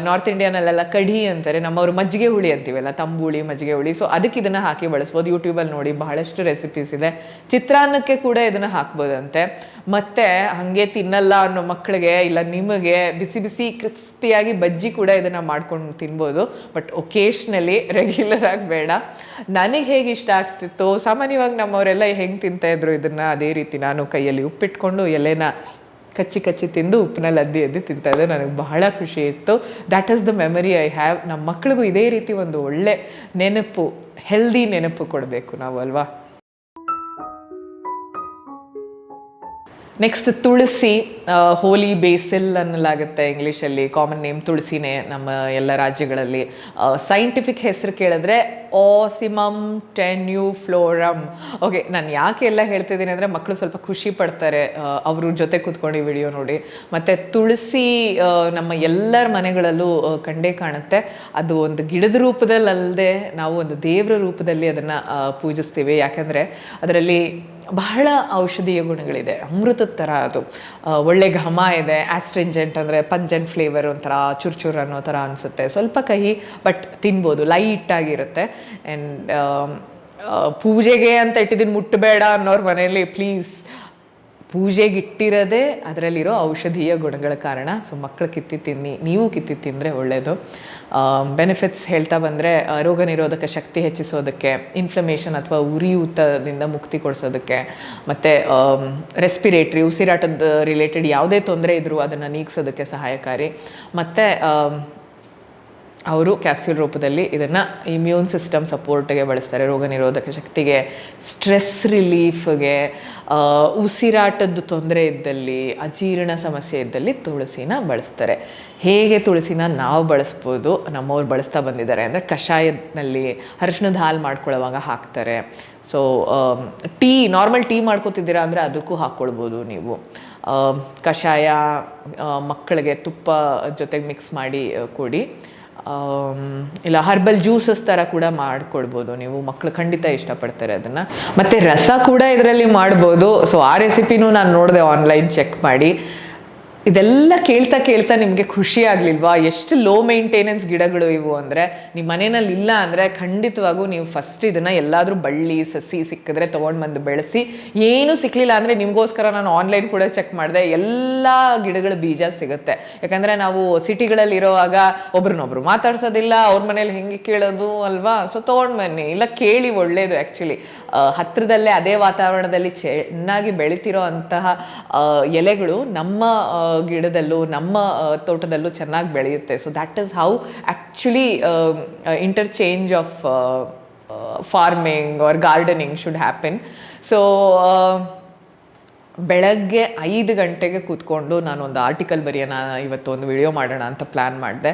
ನಾರ್ತ್ ಇಂಡಿಯಾನಲ್ಲೆಲ್ಲ ಕಡಿ ಅಂತಾರೆ. ನಮ್ಮವರು ಮಜ್ಜಿಗೆ ಹುಳಿ ಅಂತೀವಲ್ಲ, ತಂಬುಳಿ, ಮಜ್ಜಿಗೆ ಹುಳಿ. ಸೊ ಅದಕ್ಕೆ ಇದನ್ನು ಹಾಕಿ ಬಳಸ್ಬೋದು. ಯೂಟ್ಯೂಬಲ್ಲಿ ನೋಡಿ ಬಹಳಷ್ಟು ರೆಸಿಪೀಸ್ ಇದೆ. ಚಿತ್ರಾನ್ನಕ್ಕೆ ಕೂಡ ಇದನ್ನು ಹಾಕ್ಬೋದಂತೆ. ಮತ್ತು ಹಾಗೆ ತಿನ್ನಲ್ಲ ಅನ್ನೋ ಮಕ್ಕಳಿಗೆ ಇಲ್ಲ ನಿಮಗೆ ಬಿಸಿ ಬಿಸಿ ಕ್ರಿಸ್ಪಿಯಾಗಿ ಬಜ್ಜಿ ಕೂಡ ಇದನ್ನು ಮಾಡ್ಕೊಂಡು ತಿನ್ಬೋದು. ಬಟ್ ಒಕೇಶ್ನಲಿ ರೆಗ್ಯುಲರ್ ಆಗಿ ಬೇಡ. ನನಗೆ ಹೇಗೆ ಇಷ್ಟ ಆಗ್ತಿತ್ತು? ಸಾಮಾನ್ಯವಾಗಿ ನಮ್ಮವರೆಲ್ಲ ಹೆಂಗೆ ತಿಂತಾ ಇದ್ರು, ಇದನ್ನ ಅದೇ ರೀತಿ ನಾನು ಕೈಯಲ್ಲಿ ಉಪ್ಪಿಟ್ಕೊಂಡು ಎಲೆನ ಕಚ್ಚಿ ಕಚ್ಚಿ ತಿಂದು ಉಪ್ಪಿನಲ್ಲಿ ಅದ್ದಿ ಅದ್ದಿ ತಿಂತಾ ಇದ್ದೆ. ನನಗೆ ಬಹಳ ಖುಷಿ ಇತ್ತು. That is the memory I have ನಮ್ಮ ಮಕ್ಳಿಗೂ ಇದೇ ರೀತಿ ಒಂದು ಒಳ್ಳೆ ನೆನಪು ಹೆಲ್ದಿ ನೆನಪು ಕೊಡಬೇಕು ನಾವು, ಅಲ್ವಾ? ನೆಕ್ಸ್ಟ್ ತುಳಸಿ ಹೋಲಿ, ಬೇಸಿಲ್ ಅನ್ನಲಾಗುತ್ತೆ ಇಂಗ್ಲೀಷಲ್ಲಿ ಕಾಮನ್ ನೇಮ್ ತುಳಸಿನೇ ನಮ್ಮ ಎಲ್ಲ ರಾಜ್ಯಗಳಲ್ಲಿ. ಸೈಂಟಿಫಿಕ್ ಹೆಸರು ಕೇಳಿದ್ರೆ ಓಸಿಮಮ್ ಟೆನ್ಯು ಫ್ಲೋರಮ್ ಓಕೆ ನಾನು ಯಾಕೆ ಎಲ್ಲ ಹೇಳ್ತಿದ್ದೀನಿ ಅಂದರೆ ಮಕ್ಕಳು ಸ್ವಲ್ಪ ಖುಷಿ ಪಡ್ತಾರೆ ಅವ್ರ ಜೊತೆ ಕೂತ್ಕೊಂಡು ವಿಡಿಯೋ ನೋಡಿ. ಮತ್ತು ತುಳಸಿ ನಮ್ಮ ಎಲ್ಲರ ಮನೆಗಳಲ್ಲೂ ಕಂಡೇ ಕಾಣುತ್ತೆ. ಅದು ಒಂದು ಗಿಡದ ರೂಪದಲ್ಲಿ ಅಲ್ಲದೆ ನಾವು ಒಂದು ದೇವರ ರೂಪದಲ್ಲಿ ಅದನ್ನು ಪೂಜಿಸ್ತೀವಿ. ಯಾಕೆಂದರೆ ಅದರಲ್ಲಿ ಬಹಳ ಔಷಧೀಯ ಗುಣಗಳಿದೆ. ಅಮೃತದ ಥರ ಅದು. ಒಳ್ಳೆ ಘಮ ಇದೆ ಆಸ್ಟ್ರಿಂಜೆಂಟ್ ಅಂದರೆ ಪಂಜೆಂಟ್ ಫ್ಲೇವರ್ ಒಂಥರ ಚುರ್ಚುರ್ ಅನ್ನೋ ಥರ ಅನಿಸುತ್ತೆ. ಸ್ವಲ್ಪ ಕಹಿ ಬಟ್ ತಿನ್ಬೋದು. ಲೈಟಾಗಿರುತ್ತೆ ಆ್ಯಂಡ್ ಪೂಜೆಗೆ ಅಂತ ಇಟ್ಟಿದ್ದೀನಿ ಮುಟ್ಟಬೇಡ ಅನ್ನೋರ ಮನೆಯಲ್ಲಿ ಪ್ಲೀಸ್ ಪೂಜೆಗೆ ಇಟ್ಟಿರೋದೇ ಅದರಲ್ಲಿರೋ ಔಷಧೀಯ ಗುಣಗಳ ಕಾರಣ. ಸೊ ಮಕ್ಕಳು ಕಿತ್ತಿ ತಿನ್ನಿ, ನೀವು ಕಿತ್ತಿ ತಿಂದರೆ ಒಳ್ಳೆಯದು ಬೆನಿಫಿಟ್ಸ್ ಹೇಳ್ತಾ ಬಂದರೆ ರೋಗ ನಿರೋಧಕ ಶಕ್ತಿ ಹೆಚ್ಚಿಸೋದಕ್ಕೆ ಇನ್ಫ್ಲಮೇಷನ್ ಅಥವಾ ಉರಿಯೂತದಿಂದ ಮುಕ್ತಿ ಕೊಡಿಸೋದಕ್ಕೆ, ಮತ್ತು ರೆಸ್ಪಿರೇಟ್ರಿ ಉಸಿರಾಟದ ರಿಲೇಟೆಡ್ ಯಾವುದೇ ತೊಂದರೆ ಇದ್ದರೂ ಅದನ್ನು ನೀಗಿಸೋದಕ್ಕೆ ಸಹಾಯಕಾರಿ. ಮತ್ತು ಅವರು ಕ್ಯಾಪ್ಸ್ಯೂಲ್ ರೂಪದಲ್ಲಿ ಇದನ್ನು ಇಮ್ಯೂನ್ ಸಿಸ್ಟಮ್ ಸಪೋರ್ಟ್ಗೆ ಬಳಸ್ತಾರೆ, ರೋಗ ನಿರೋಧಕ ಶಕ್ತಿಗೆ. ಸ್ಟ್ರೆಸ್ ರಿಲೀಫ್ಗೆ ಉಸಿರಾಟದ ತೊಂದರೆ ಇದ್ದಲ್ಲಿ, ಅಜೀರ್ಣ ಸಮಸ್ಯೆ ಇದ್ದಲ್ಲಿ ತುಳಸಿನ ಬಳಸ್ತಾರೆ. ಹೇಗೆ ತುಳಸಿನ ನಾವು ಬಳಸ್ಬೋದು, ನಮ್ಮವ್ರು ಬಳಸ್ತಾ ಬಂದಿದ್ದಾರೆ. ಅಂದರೆ ಕಷಾಯದಲ್ಲಿ ಅರಿಶಿಣದ ಹಾಲು ಮಾಡ್ಕೊಳ್ಳೋವಾಗ ಹಾಕ್ತಾರೆ. ಸೊ ಟೀ ನಾರ್ಮಲ್ ಟೀ ಮಾಡ್ಕೋತಿದ್ದೀರಾ ಅಂದರೆ ಅದಕ್ಕೂ ಹಾಕ್ಕೊಳ್ಬೋದು ನೀವು. ಕಷಾಯ ಮಕ್ಕಳಿಗೆ ತುಪ್ಪ ಜೊತೆಗೆ ಮಿಕ್ಸ್ ಮಾಡಿ ಕೊಡಿ. ಇಲ್ಲ ಹರ್ಬಲ್ ಜ್ಯೂಸಸ್ ಥರ ಕೂಡ ಮಾಡ್ಕೊಡ್ಬೋದು ನೀವು. ಮಕ್ಕಳು ಖಂಡಿತ ಇಷ್ಟಪಡ್ತಾರೆ ಅದನ್ನು. ಮತ್ತು ರಸ ಕೂಡ ಇದರಲ್ಲಿ ಮಾಡ್ಬೋದು. ಸೊ ಆ ರೆಸಿಪಿನೂ ನಾನು ನೋಡಿದೆ ಆನ್ಲೈನ್ ಚೆಕ್ ಮಾಡಿ. ಇದೆಲ್ಲ ಕೇಳ್ತಾ ಕೇಳ್ತಾ ನಿಮಗೆ ಖುಷಿ ಆಗಲಿಲ್ವಾ? ಎಷ್ಟು ಲೋ ಮೇಂಟೆನೆನ್ಸ್ ಗಿಡಗಳು ಇವು ಅಂದರೆ ನಿಮ್ಮ ಮನೆಯಲ್ಲಿ ಇಲ್ಲ ಅಂದರೆ ಖಂಡಿತವಾಗೂ ನೀವು ಫಸ್ಟ್ ಇದನ್ನು ಎಲ್ಲಾದರೂ ಬಳ್ಳಿ, ಸಸಿ ಸಿಕ್ಕಿದ್ರೆ ತೊಗೊಂಡು ಬಂದು ಬೆಳೆಸಿ. ಏನೂ ಸಿಕ್ಕಲಿಲ್ಲ ಅಂದರೆ ನಿಮಗೋಸ್ಕರ ನಾನು ಆನ್ಲೈನ್ ಕೂಡ ಚೆಕ್ ಮಾಡಿದೆ. ಎಲ್ಲ ಗಿಡಗಳ ಬೀಜ ಸಿಗುತ್ತೆ. ಯಾಕಂದರೆ ನಾವು ಸಿಟಿಗಳಲ್ಲಿ ಇರೋವಾಗ ಒಬ್ರನ್ನೊಬ್ರು ಮಾತಾಡ್ಸೋದಿಲ್ಲ, ಅವ್ರ ಮನೇಲಿ ಹೆಂಗೆ ಕೇಳೋದು ಅಲ್ವಾ? ಸೊ ತೊಗೊಂಡು ಬನ್ನಿ ಇಲ್ಲ, ಕೇಳಿ ಒಳ್ಳೆಯದು ಆ್ಯಕ್ಚುಲಿ ಹತ್ತಿರದಲ್ಲೇ ಅದೇ ವಾತಾವರಣದಲ್ಲಿ ಚೆನ್ನಾಗಿ ಬೆಳಿತಿರೋ ಅಂತಹ ಎಲೆಗಳು ನಮ್ಮ ಗಿಡದಲ್ಲೂ, ನಮ್ಮ ತೋಟದಲ್ಲೂ ಚೆನ್ನಾಗಿ ಬೆಳೆಯುತ್ತೆ. So that is how actually interchange of farming or gardening should happen so ಬೆಳಗ್ಗೆ ಐದು ಗಂಟೆಗೆ ಕೂತ್ಕೊಂಡು ನಾನು ಒಂದು ಆರ್ಟಿಕಲ್ ಬರೆಯೋಣ, ಇವತ್ತು ಒಂದು ವಿಡಿಯೋ ಮಾಡೋಣ ಅಂತ ಪ್ಲ್ಯಾನ್ ಮಾಡಿದೆ.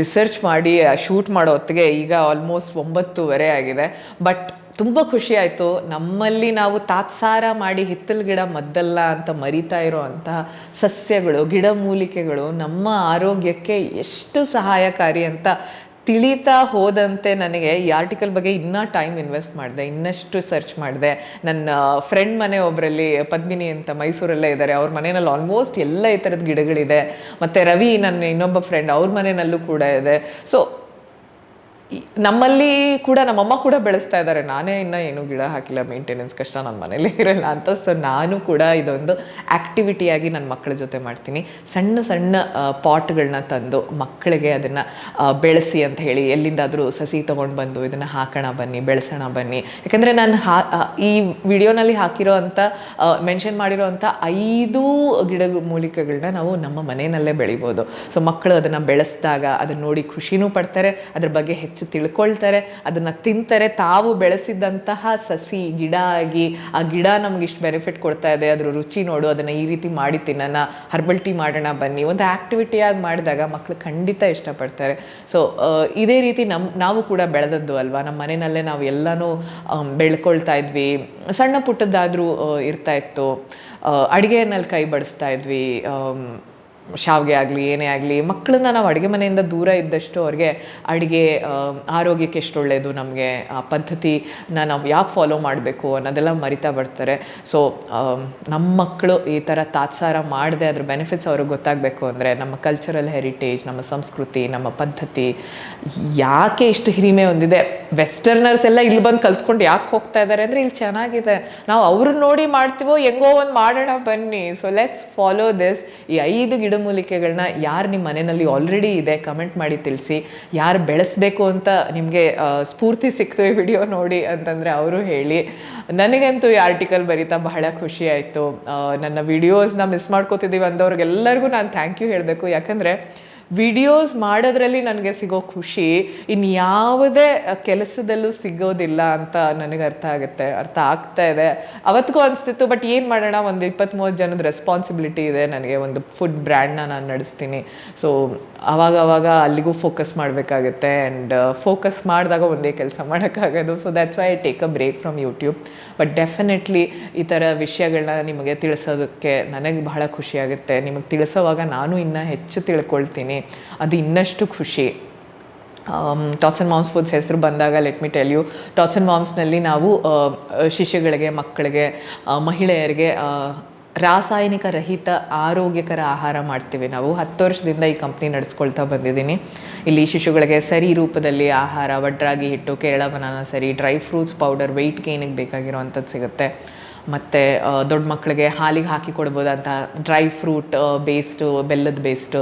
ರಿಸರ್ಚ್ ಮಾಡಿ ಶೂಟ್ ಮಾಡೋ ಹೊತ್ತಿಗೆ ಈಗ ಆಲ್ಮೋಸ್ಟ್ ಒಂಬತ್ತುವರೆ ಆಗಿದೆ. ಬಟ್ ತುಂಬ ಖುಷಿ ಆಯಿತು. ನಮ್ಮಲ್ಲಿ ನಾವು ತಾತ್ಸಾರ ಮಾಡಿ ಹಿತ್ತಲ ಗಿಡ ಮದ್ದಲ್ಲ ಅಂತ ಮರಿತಾ ಇರೋ ಅಂತಹ ಸಸ್ಯಗಳು ಗಿಡಮೂಲಿಕೆಗಳು ನಮ್ಮ ಆರೋಗ್ಯಕ್ಕೆ ಎಷ್ಟು ಸಹಾಯಕಾರಿ ಅಂತ ತಿಳಿತಾ ಹೋದಂತೆ ನನಗೆ ಈ ಆರ್ಟಿಕಲ್ ಬಗ್ಗೆ ಇನ್ನೂ ಟೈಮ್ ಇನ್ವೆಸ್ಟ್ ಮಾಡಿದೆ, ಇನ್ನಷ್ಟು ಸರ್ಚ್ ಮಾಡಿದೆ. ನನ್ನ ಫ್ರೆಂಡ್ ಮನೆ ಒಬ್ಬರಲ್ಲಿ ಪದ್ಮಿನಿ ಅಂತ ಮೈಸೂರಲ್ಲೇ ಇದ್ದಾರೆ. ಅವ್ರ ಮನೆಯಲ್ಲಿ ಆಲ್ಮೋಸ್ಟ್ ಎಲ್ಲ ಈ ಥರದ ಗಿಡಗಳಿದೆ. ಮತ್ತು ರವಿ ನನ್ನ ಇನ್ನೊಬ್ಬ ಫ್ರೆಂಡ್ ಅವ್ರ ಮನೆಯಲ್ಲೂ ಕೂಡ ಇದೆ. ಸೊ ನಮ್ಮಲ್ಲಿ ಕೂಡ, ನಮ್ಮಮ್ಮ ಕೂಡ ಬೆಳೆಸ್ತಾ ಇದ್ದಾರೆ ನಾನೇ ಇನ್ನೂ ಏನು ಗಿಡ ಹಾಕಿಲ್ಲ ಮೇಂಟೆನೆನ್ಸ್ ಕಷ್ಟ ನನ್ನ ಮನೇಲಿ ಇರಲ್ಲ ಅಂತ. ಸೊ ನಾನು ಕೂಡ ಇದೊಂದು ಆ್ಯಕ್ಟಿವಿಟಿಯಾಗಿ ನನ್ನ ಮಕ್ಕಳ ಜೊತೆ ಮಾಡ್ತೀನಿ. ಸಣ್ಣ ಸಣ್ಣ ಪಾಟ್ಗಳನ್ನ ತಂದು ಮಕ್ಕಳಿಗೆ ಅದನ್ನು ಬೆಳೆಸಿ ಅಂತ ಹೇಳಿ, ಎಲ್ಲಿಂದಾದರೂ ಸಸಿ ತೊಗೊಂಡು ಬಂದು ಇದನ್ನು ಹಾಕೋಣ ಬನ್ನಿ, ಬೆಳೆಸೋಣ ಬನ್ನಿ. ಯಾಕಂದರೆ ನಾನು ಹಾ ಈ ವಿಡಿಯೋನಲ್ಲಿ ಹಾಕಿರೋ ಅಂಥ ಮೆನ್ಷನ್ ಮಾಡಿರೋ ಅಂಥ ಐದು ಗಿಡ ಮೂಲಿಕೆಗಳನ್ನ ನಾವು ನಮ್ಮ ಮನೆಯಲ್ಲೇ ಬೆಳಿಬೋದು. ಸೊ ಮಕ್ಕಳು ಅದನ್ನು ಬೆಳೆಸಿದಾಗ ಅದನ್ನ ನೋಡಿ ಖುಷಿನೂ ಪಡ್ತಾರೆ. ಅದ್ರ ಬಗ್ಗೆ ಹೆಚ್ಚು ತಿಳ್ಕೊಳ್ತಾರೆ, ಅದನ್ನು ತಿಂತಾರೆ. ತಾವು ಬೆಳೆಸಿದಂತಹ ಸಸಿ, ಗಿಡ ಆಗಿ, ಆ ಗಿಡ ನಮ್ಗೆ ಇಷ್ಟು ಬೆನಿಫಿಟ್ ಕೊಡ್ತಾ ಇದೆ. ಅದ್ರ ರುಚಿ ನೋಡು, ಅದನ್ನು ಈ ರೀತಿ ಮಾಡಿ ತಿನ್ನೋಣ ಹರ್ಬಲ್ ಟೀ ಮಾಡೋಣ ಬನ್ನಿ. ಒಂದು ಆ್ಯಕ್ಟಿವಿಟಿಯಾಗಿ ಮಾಡಿದಾಗ ಮಕ್ಕಳು ಖಂಡಿತ ಇಷ್ಟಪಡ್ತಾರೆ. ಸೊ ಇದೇ ರೀತಿ ನಮ್ಮ ನಾವು ಕೂಡ ಬೆಳೆದದ್ದು ಅಲ್ವಾ? ನಮ್ಮ ಮನೆಯಲ್ಲೇ ನಾವು ಎಲ್ಲನೂ ಬೆಳ್ಕೊಳ್ತಾ ಇದ್ವಿ. ಸಣ್ಣ ಪುಟ್ಟದ್ದಾದರೂ ಇರ್ತಾ ಇತ್ತು. ಅಡುಗೆಯಲ್ಲಿ ಕೈ ಬಡಿಸ್ತಾ ಇದ್ವಿ. ಶಾವಿಗೆ ಆಗಲಿ, ಏನೇ ಆಗಲಿ, ಮಕ್ಕಳನ್ನ ನಾವು ಅಡುಗೆ ಮನೆಯಿಂದ ದೂರ ಇದ್ದಷ್ಟು ಅವ್ರಿಗೆ ಅಡುಗೆ ಆರೋಗ್ಯಕ್ಕೆ ಎಷ್ಟು ಒಳ್ಳೆಯದು ನಮಗೆ, ಆ, ಪದ್ಧತಿನ ನಾವು ಯಾಕೆ ಫಾಲೋ ಮಾಡಬೇಕು ಅನ್ನೋದೆಲ್ಲ ಮರಿತಾ ಬರ್ತಾರೆ. ಸೊ ನಮ್ಮ ಮಕ್ಕಳು ಈ ಥರ ತಾತ್ಸಾರ ಮಾಡದೆ ಅದ್ರ ಬೆನಿಫಿಟ್ಸ್ ಅವ್ರಿಗೆ ಗೊತ್ತಾಗಬೇಕು ಅಂದರೆ ನಮ್ಮ ಕಲ್ಚರಲ್ ಹೆರಿಟೇಜ್ ನಮ್ಮ ಸಂಸ್ಕೃತಿ, ನಮ್ಮ ಪದ್ಧತಿ ಯಾಕೆ ಇಷ್ಟು ಹಿರಿಮೆ ಹೊಂದಿದೆ? ವೆಸ್ಟರ್ನರ್ಸ್ ಎಲ್ಲ ಇಲ್ಲಿ ಬಂದು ಕಲ್ತ್ಕೊಂಡು ಯಾಕೆ ಹೋಗ್ತಾ ಇದ್ದಾರೆ ಅಂದರೆ ಇಲ್ಲಿ ಚೆನ್ನಾಗಿದೆ. ನಾವು ಅವ್ರನ್ನ ನೋಡಿ ಮಾಡ್ತೀವೋ ಹೆಂಗೋ ಒಂದು ಮಾಡೋಣ ಬನ್ನಿ. ಸೊ ಲೆಟ್ಸ್ ಫಾಲೋ ದಿಸ್ ಈ ಐದು ಗಿಡಮೂಲಿಕೆಗಳನ್ನ ಯಾರು ನಿಮ್ಮ ಮನೆಯಲ್ಲಿ ಆಲ್ರೆಡಿ ಇದೆ ಕಮೆಂಟ್ ಮಾಡಿ ತಿಳಿಸಿ. ಯಾರು ಬೆಳೆಸಬೇಕು ಅಂತ ನಿಮಗೆ ಸ್ಫೂರ್ತಿ ಸಿಕ್ತು ಈ ವಿಡಿಯೋ ನೋಡಿ ಅಂತಂದರೆ ಅವರು ಹೇಳಿ. ನನಗಂತೂ ಈ ಆರ್ಟಿಕಲ್ ಬರೀತಾ ಬಹಳ ಖುಷಿ ಆಯಿತು. ನನ್ನ ವಿಡಿಯೋಸ್ನ ಮಿಸ್ ಮಾಡ್ಕೋತಿದ್ದೀವಿ ಅಂದವ್ರಿಗೆಲ್ಲರಿಗೂ ನಾನು ಥ್ಯಾಂಕ್ ಯು ಹೇಳಬೇಕು. ಯಾಕಂದರೆ ವಿಡಿಯೋಸ್ ಮಾಡೋದ್ರಲ್ಲಿ ನನಗೆ ಸಿಗೋ ಖುಷಿ ಇನ್ನು ಯಾವುದೇ ಕೆಲಸದಲ್ಲೂ ಸಿಗೋದಿಲ್ಲ ಅಂತ ನನಗೆ ಅರ್ಥ ಆಗುತ್ತೆ, ಅರ್ಥ ಆಗ್ತಾ ಇದೆ. ಅವತ್ತಿಗೂ ಅನಿಸ್ತಿತ್ತು ಬಟ್ ಏನು ಮಾಡೋಣ? ಒಂದು ಇಪ್ಪತ್ತ್ಮೂವತ್ತು ಜನದ ರೆಸ್ಪಾನ್ಸಿಬಿಲಿಟಿ ಇದೆ ನನಗೆ, ಒಂದು ಫುಡ್ ಬ್ರ್ಯಾಂಡ್ನ ನಾನು ನಡೆಸ್ತೀನಿ. ಸೊ ಅವಾಗ ಅವಾಗ ಅಲ್ಲಿಗೂ ಫೋಕಸ್ ಮಾಡಬೇಕಾಗುತ್ತೆ ಆ್ಯಂಡ್ ಫೋಕಸ್ ಮಾಡಿದಾಗ ಒಂದೇ ಕೆಲಸ ಮಾಡೋಕ್ಕಾಗೋದು. So that's why I take a break from YouTube but definitely ಈ ಥರ ವಿಷಯಗಳನ್ನ ನಿಮಗೆ ತಿಳಿಸೋದಕ್ಕೆ ನನಗೆ ಬಹಳ ಖುಷಿಯಾಗುತ್ತೆ ನಿಮಗೆ ತಿಳಿಸೋವಾಗ ನಾನು ಇನ್ನೂ ಹೆಚ್ಚು ತಿಳ್ಕೊಳ್ತೀನಿ. ಅದು ಇನ್ನಷ್ಟು ಖುಷಿ. ಟಾಟ್ಸ್ ಆ್ಯಂಡ್ ಮಾಮ್ಸ್ ಫುಡ್ಸ್ ಹೆಸರು ಬಂದಾಗ let me tell you Tots and ಮಾಮ್ಸ್ನಲ್ಲಿ ನಾವು ಶಿಷ್ಯಗಳಿಗೆ ಮಕ್ಕಳಿಗೆ ಮಹಿಳೆಯರಿಗೆ ರಾಸಾಯನಿಕ ರಹಿತ ಆರೋಗ್ಯಕರ ಆಹಾರ ಮಾಡ್ತೀವಿ ನಾವು. ಹತ್ತು ವರ್ಷದಿಂದ ಈ ಕಂಪ್ನಿ ನಡೆಸ್ಕೊಳ್ತಾ ಬಂದಿದ್ದೀನಿ. ಇಲ್ಲಿ ಶಿಶುಗಳಿಗೆ ಸರಿ ರೂಪದಲ್ಲಿ ಆಹಾರ ವಡ್ರಾಗಿ ಹಿಟ್ಟು, ಕೇರಳ ಬನಾನ ಸರಿ ಡ್ರೈ ಫ್ರೂಟ್ಸ್ ಪೌಡರ್ ವೆಯ್ಟ್ ಗೇನಿಗೆ ಬೇಕಾಗಿರೋವಂಥದ್ದು ಸಿಗುತ್ತೆ. ಮತ್ತು ದೊಡ್ಡ ಮಕ್ಕಳಿಗೆ ಹಾಲಿಗೆ ಹಾಕಿ ಕೊಡ್ಬೋದಂಥ ಡ್ರೈ ಫ್ರೂಟ್ ಬೇಸ್ಡು ಬೆಲ್ಲದ ಬೇಸ್ಡು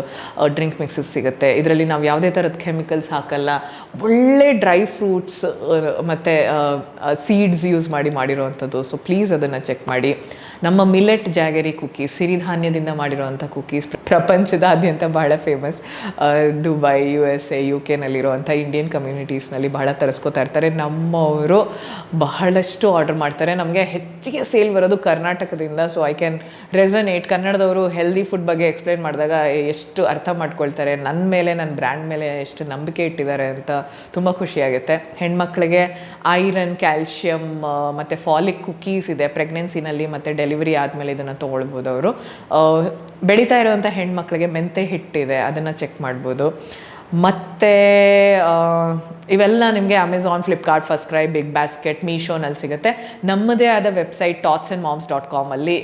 ಡ್ರಿಂಕ್ ಮಿಕ್ಸಸ್ ಸಿಗುತ್ತೆ. ಇದರಲ್ಲಿ ನಾವು ಯಾವುದೇ ಥರದ ಕೆಮಿಕಲ್ಸ್ ಹಾಕಲ್ಲ. ಒಳ್ಳೆ ಡ್ರೈ ಫ್ರೂಟ್ಸ್ ಮತ್ತು ಸೀಡ್ಸ್ ಯೂಸ್ ಮಾಡಿ ಮಾಡಿರೋವಂಥದ್ದು ಸೊ ಪ್ಲೀಸ್ ಅದನ್ನು ಚೆಕ್ ಮಾಡಿ. ನಮ್ಮ ಮಿಲೆಟ್ ಜಾಗರಿ ಕುಕ್ಕೀಸ್ ಸಿರಿಧಾನ್ಯದಿಂದ ಮಾಡಿರೋವಂಥ ಕುಕೀಸ್ ಪ್ರಪಂಚದಾದ್ಯಂತ ಬಹಳ famous Dubai U S A U ಕೆನಲ್ಲಿರುವಂಥ Indian ಕಮ್ಯುನಿಟೀಸ್ನಲ್ಲಿ ಬಹಳ ತರಿಸ್ಕೊತಾ ಇರ್ತಾರೆ. ನಮ್ಮವರು ಬಹಳಷ್ಟು ಆರ್ಡರ್ ಮಾಡ್ತಾರೆ. ನಮಗೆ ಹೆಚ್ಚಿಗೆ ಸೇಲ್ ಬರೋದು ಕರ್ನಾಟಕದಿಂದ. ಸೊ ಐ ಕ್ಯಾನ್ ರೆಸನೇಟ್ ಕನ್ನಡದವರು ಹೆಲ್ದಿ ಫುಡ್ ಬಗ್ಗೆ ಎಕ್ಸ್ಪ್ಲೈನ್ ಮಾಡಿದಾಗ ಎಷ್ಟು ಅರ್ಥ ಮಾಡ್ಕೊಳ್ತಾರೆ. ನನ್ನ ಮೇಲೆ ನನ್ನ ಬ್ರ್ಯಾಂಡ್ ಮೇಲೆ ಎಷ್ಟು ನಂಬಿಕೆ ಇಟ್ಟಿದ್ದಾರೆ ಅಂತ ತುಂಬ ಖುಷಿಯಾಗುತ್ತೆ ಹೆಣ್ಮಕ್ಳಿಗೆ ಐರನ್ ಕ್ಯಾಲ್ಶಿಯಮ್ ಮತ್ತು ಫಾಲಿಕ್ ಕುಕೀಸ್ ಇದೆ. ಪ್ರೆಗ್ನೆನ್ಸಿನಲ್ಲಿ ಮತ್ತು ಡೆಲಿವರಿ ಆದಮೇಲೆ ಇದನ್ನು ತೊಗೊಳ್ಬೋದು ಅವರು ಬೆಳೀತಾ ಇರುವಂಥ ಹೆಣ್ಮಕ್ಳಿಗೆ ಮೆಂತೆ ಹಿಟ್ಟಿದೆ ಅದನ್ನು ಚೆಕ್ ಮಾಡ್ಬೋದು. ಮತ್ತು ಇವೆಲ್ಲ ನಿಮಗೆ Amazon Flipkart FirstCry BigBasket ಮೀಶೋನಲ್ಲಿ ಸಿಗುತ್ತೆ. ನಮ್ಮದೇ ಆದ website Tots and Moms dot ಕಾಮಲ್ಲಿ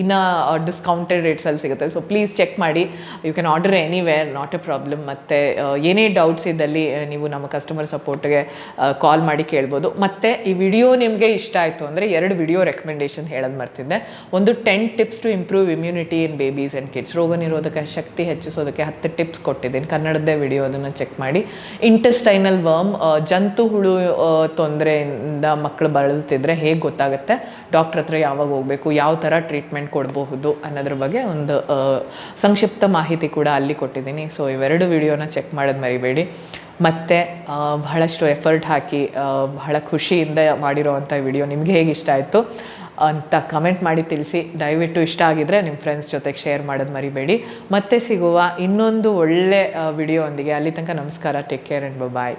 ಇನ್ನು ಡಿಸ್ಕೌಂಟೆಡ್ ರೇಟ್ಸಲ್ಲಿ ಸಿಗುತ್ತೆ. ಸೊ ಪ್ಲೀಸ್ ಚೆಕ್ ಮಾಡಿ. You can order anywhere not a problem ಮತ್ತು ಏನೇ ಡೌಟ್ಸ್ ಇದ್ದಲ್ಲಿ ನೀವು ನಮ್ಮ ಕಸ್ಟಮರ್ ಸಪೋರ್ಟ್ಗೆ ಕಾಲ್ ಮಾಡಿ ಕೇಳ್ಬೋದು. ಮತ್ತು, ಈ ವಿಡಿಯೋ ನಿಮಗೆ ಇಷ್ಟ ಆಯಿತು ಅಂದರೆ ಎರಡು ವಿಡಿಯೋ ರೆಕಮೆಂಡೇಶನ್ ಹೇಳೋದು ಮರ್ತಿದ್ದೆ. ಒಂದು ten tips to improve immunity in babies and kids ರೋಗ ನಿರೋಧಕ ಶಕ್ತಿ ಹೆಚ್ಚಿಸೋದಕ್ಕೆ ಹತ್ತು ಟಿಪ್ಸ್ ಕೊಟ್ಟಿದ್ದೀನಿ. ಕನ್ನಡದೇ ವಿಡಿಯೋ ಅದನ್ನು ಚೆಕ್ ಮಾಡಿ. ಇಂಟೆಸ್ಟೈನಲ್ ವರ್ಮ್ ಜಂತು ಹುಳು ತೊಂದರೆಯಿಂದ ಮಕ್ಕಳು ಬಳಲ್ತಿದ್ರೆ ಹೇಗೆ ಗೊತ್ತಾಗುತ್ತೆ? ಡಾಕ್ಟ್ರ್ ಹತ್ರ ಯಾವಾಗ ಹೋಗಬೇಕು? ಯಾವ ಥರ ಟ್ರೀಟ್ಮೆಂಟ್ ಕೊಡಬಹುದು ಅನ್ನೋದ್ರ ಬಗ್ಗೆ ಒಂದು ಸಂಕ್ಷಿಪ್ತ ಮಾಹಿತಿ ಕೂಡ ಅಲ್ಲಿ ಕೊಟ್ಟಿದ್ದೀನಿ. ಸೊ ಇವೆರಡು ವಿಡಿಯೋನ ಚೆಕ್ ಮಾಡೋದು ಮರಿಬೇಡಿ. ಮತ್ತು ಬಹಳಷ್ಟು ಎಫರ್ಟ್ ಹಾಕಿ ಬಹಳ ಖುಷಿಯಿಂದ ಮಾಡಿರೋವಂಥ ವಿಡಿಯೋ ನಿಮಗೆ ಹೇಗೆ ಇಷ್ಟ ಆಯಿತು? ಅಂತ ಕಮೆಂಟ್ ಮಾಡಿ ತಿಳಿಸಿ. ದಯವಿಟ್ಟು ಇಷ್ಟ ಆಗಿದ್ರೆ ನಿಮ್ಮ ಫ್ರೆಂಡ್ಸ್ ಜೊತೆಗೆ ಶೇರ್ ಮಾಡೋದು ಮರಿಬೇಡಿ. ಮತ್ತೆ ಸಿಗುವ ಇನ್ನೊಂದು ಒಳ್ಳೆ ವಿಡಿಯೋ ಒಂದಿಗೆ. ಅಲ್ಲಿ ತನಕ ನಮಸ್ಕಾರ. Take care and bye